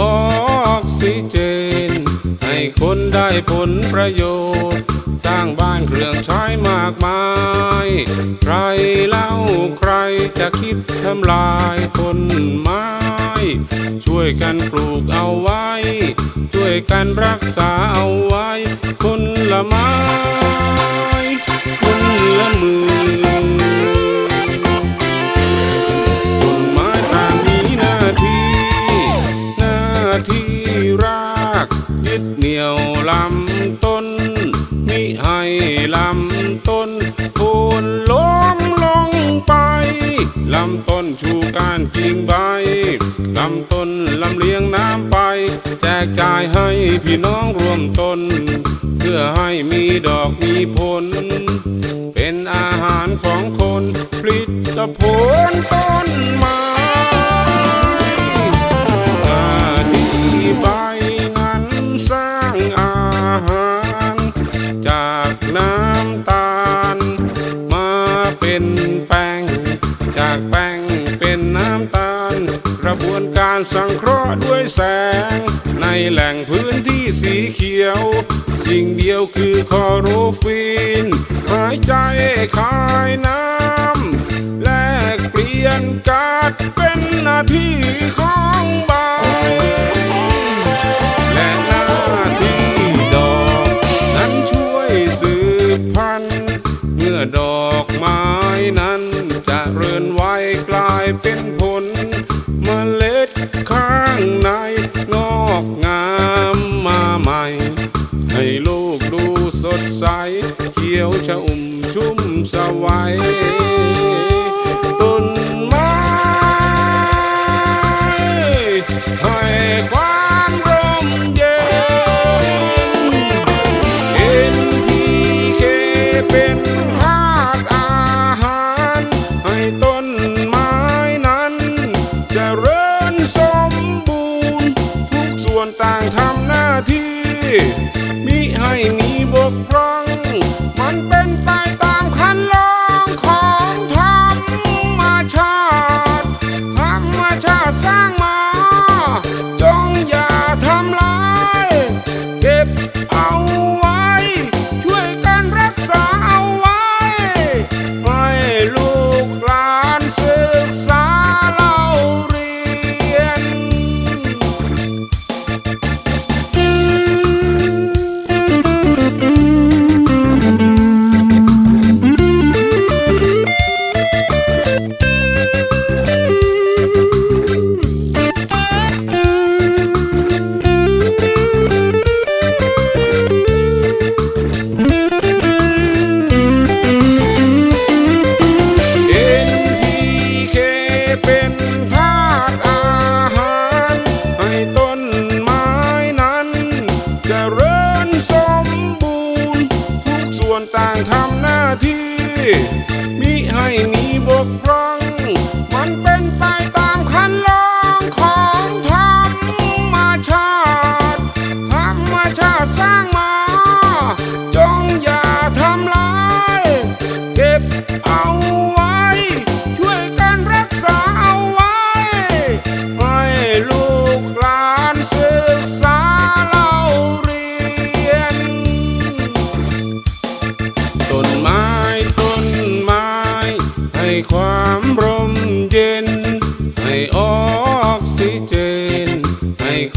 ออกซิเจน ให้คนได้ผลประโยชน์ สร้างบ้านเครื่องใช้มากมาย ใครเล่าใครจะคิดทำลายต้นไม้ ช่วยกันปลูกเอาไว้ ช่วยกันรักษาเอาไว้ คนละไม้ ลำต้นโคนล้มลงไปลำต้นชูการกิ่งใบลำต้นลำเลียงน้ำไป แจกจ่ายให้พี่น้องรวมต้น เพื่อให้มีดอกมีผล เป็นอาหารของคน ผลิตผลต้นไม้ เป็นแป้ง จากแป้งเป็นน้ำตาล กระบวนการสังเคราะห์ด้วยแสง ในแหล่งพื้นที่สีเขียว สิ่งเดียวคือคอโรฟินหายใจคายน้ำ แลกเปลี่ยนกาดเป็นหน้าที่ของใบและหน้าที่ดอก นั้นช่วยสืบพันธุ์ มื่อดอกไม้นั้นจะเริญไว้กลายเป็นผลเมล็ดข้างในงอกงามมาใหม่ ให้ลูกดูสดใส เขียวชอุ่มชุ่มสวัย ต่างทำหน้าที่าที่มิให้มีบกพร่อง มันเป็นไปตามคันลองของธรรมชาติธรรมชาติสร้างมา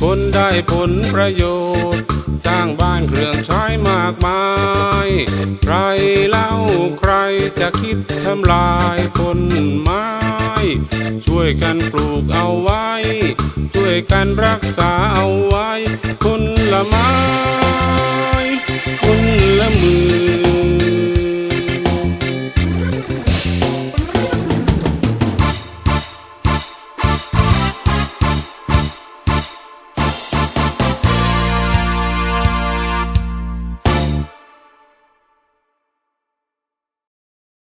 คนได้ผลประโยชน์ สร้างบ้านเครื่องใช้มากมาย ใครเล่าใครจะคิดทำลายคนไม้ ช่วยกันปลูกเอาไว้ ช่วยกันรักษาเอาไว้คนละไม้